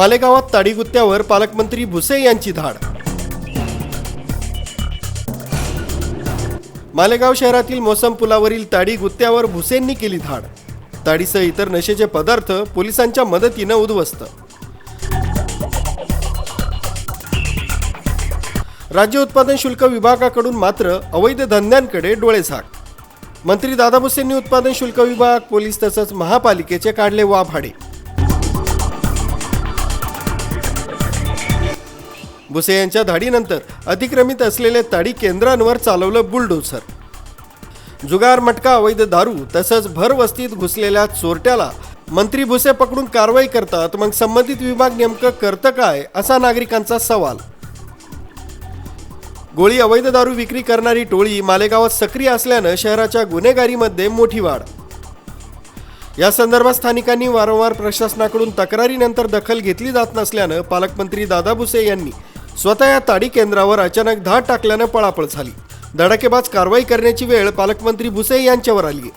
मालेगावात ताडीगुत्त्यावर पालकमंत्री भुसे यांची धाड. मालेगाव शहरातील मोसम पुलावरील ताडी गुत्त्यावर भुसेंनी केली धाड. ताडीसह इतर नशेचे पदार्थ पोलिसांच्या मदतीनं उद्ध्वस्त. राज्य उत्पादन शुल्क विभागाकडून मात्र अवैध धंद्यांकडे डोळेझाक मंत्री दादा भुसेंनी उत्पादन शुल्क विभाग पोलीस तसंच महापालिकेचे काढले वाभाडे. भुसे यांच्या धाडीनंतर अतिक्रमित असलेले ताडी केंद्रांवर चालवलं बुलडोझर. जुगार मटका अवैध दारू तसंच भर वस्तीत घुसलेल्या चोरट्याला मंत्री भुसे पकडून कारवाई करतात मग संबंधित विभाग नेमकं करतं काय असा नागरिकांचा सवाल. गोळी अवैध दारू विक्री करणारी टोळी मालेगावात सक्रिय असल्यानं शहराच्या गुन्हेगारीमध्ये मोठी वाढ. या संदर्भात स्थानिकांनी वारंवार प्रशासनाकडून तक्रारीनंतर दखल घेतली जात नसल्यानं पालकमंत्री दादा भुसे यांनी स्वतः या ताडी केंद्रावर अचानक धाड टाकल्यानं पळापळ झाली. धडाकेबाज कारवाई करण्याची वेळ पालकमंत्री भुसे यांच्यावर आली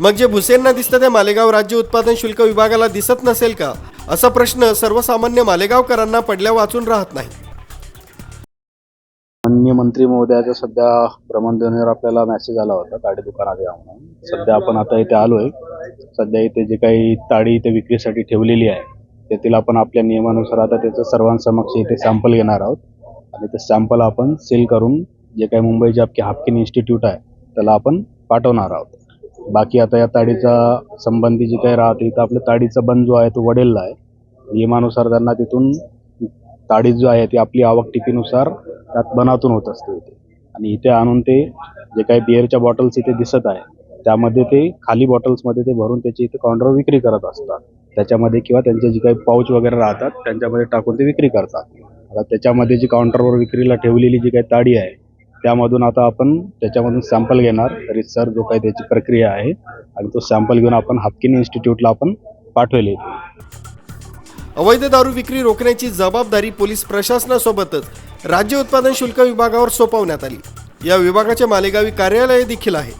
मग जे भुसेंना दिसतं ते मालेगाव राज्य उत्पादन शुल्क विभागाला दिसत नसेल का? असा प्रश्न सर्वसामान्य मालेगावकरांना पडल्या वाचून राहत नाही माननीय मंत्री महोदयाचा सध्या भ्रमणध्वनीवर आपल्याला मेसेज आला होता ताडी दुकानात या म्हणून. सध्या आपण आता इथे आलोय. सध्या इथे जे काही ताडी इथे विक्रीसाठी ठेवलेली आहे त्यातील आपण आपल्या नियमानुसार आता त्याचं सर्वांसमक्ष इथे सॅम्पल घेणार आहोत. आणि ते सॅम्पल आपण सील करून जे काही मुंबईचे आपके हाफकिन इन्स्टिट्यूट आहे त्याला आपण पाठवणार आहोत. बाकी आता या ताडीचा संबंधी जे काही राहते इथं आपलं ताडीचा बंद जो आहे तो वडेलला आहे. नियमानुसार त्यांना तिथून ताडी जो आहे ती आपली आवक टिपीनुसार त्यात बनातून होत असते इथे. आणि इथे आणून ते जे काही बिअरच्या बॉटल्स इथे दिसत आहे त्यामध्ये ते खाली बॉटल्समध्ये ते भरून त्याची इथे काउंटरवर विक्री करत असतात. त्याच्यामध्ये किंवा त्यांचे जे काही पाऊच वगैरे राहतात त्यांच्यामध्ये टाकून ते विक्री करतात. आता त्याच्यामध्ये जी काउंटरवर विक्रीला ठेवलेली जी काही ताडी आहे त्यामधून आता आपण त्याच्यामधून सॅम्पल घेणार. रिसर्च जो काही त्याची प्रक्रिया आहे आणि तो सॅम्पल घेऊन आपण हापकिन इन्स्टिट्यूटला आपण पाठवले अवैध दारू विक्री रोखण्याची जबाबदारी पोलीस प्रशासनासोबतच राज्य उत्पादन शुल्क विभागावर सोपवण्यात आली. या विभागाचे मालेगावी कार्यालय देखील आहे.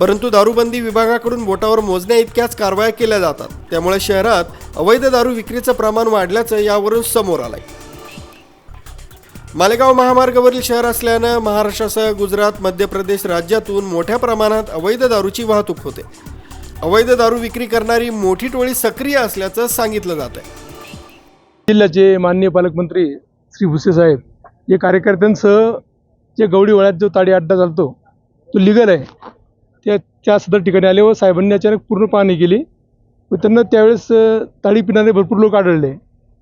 परंतु दारूबंदी विभागाकडून बोटावर मोजण्या इतक्याच कारवाया केल्या जातात. त्यामुळे शहरात अवैध दारू विक्रीचं प्रमाण वाढल्याचं यावरून समोर आलंय. मालेगाव महामार्गावरील शहर असल्यानं महाराष्ट्रासह गुजरात मध्य प्रदेश राज्यातून मोठ्या प्रमाणात अवैध दारूची वाहतूक होते. अवैध दारू विक्री करणारी मोठी टोळी सक्रिय असल्याचं सांगितलं जात आहे जिल्ह्याचे माननीय पालकमंत्री श्री भुसे साहेब हे कार्यकर्त्यांसह जे गवडी वळ्यात जो ताडी अड्डा चालतो तो लिगल आहे. त्या त्या सदर ठिकाणी आले व साहेबांनी अचानक पूर्ण पाहणी केली व त्यांना त्यावेळेस ताळी ताडी पिणारे भरपूर लोक आढळले.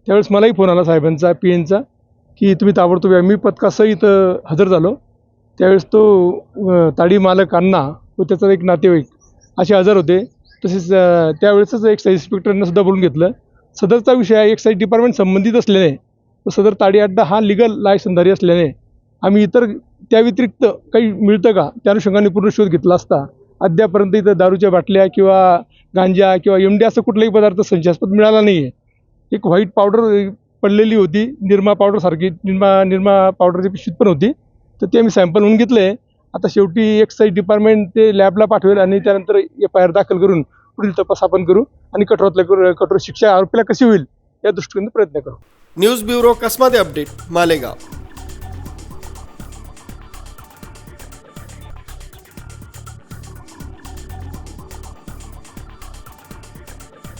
त्यावेळेस मलाही फोन आला साहेबांचा पी एनचा की तुम्ही ताबडतोब या. मी पथकासह इथं हजर झालो. त्यावेळेस तो ताडी मालक अण्णा व त्याचा एक नातेवाईक असे हजर होते. तसेच त्यावेळेसच एक्साईज इन्स्पेक्टरनं सुद्धा बोलून घेतलं. सदरचा विषय एक्साईज डिपार्टमेंट संबंधित असल्याने व सदर ताडी अड्डा हा लिगल लायसनधारी असल्याने आम्ही इतर त्या व्यतिरिक्त काही मिळतं का? त्या अनुषंगाने पूर्ण शोध घेतला असता. अद्यापर्यंत इथं दारूच्या बाटल्या किंवा गांजा किंवा एमडी असं कुठलाही पदार्थ संशयास्पद मिळाला नाही आहे एक व्हाईट पावडर पडलेली होती. निरमा पावडरसारखी निरमा निरमा पावडरची पिशवीत पण होती. तर ते आम्ही सॅम्पल होऊन घेतले. आता शेवटी एक्साईज डिपार्टमेंट ते लॅबला पाठवेल आणि त्यानंतर एफ आय आर दाखल करून पुढील तपास आपण करू आणि कठोरातल्या कठोर शिक्षा आरोपीला कशी होईल या दृष्टीने प्रयत्न करू. न्यूज ब्युरो कसमाते अपडेट मालेगाव.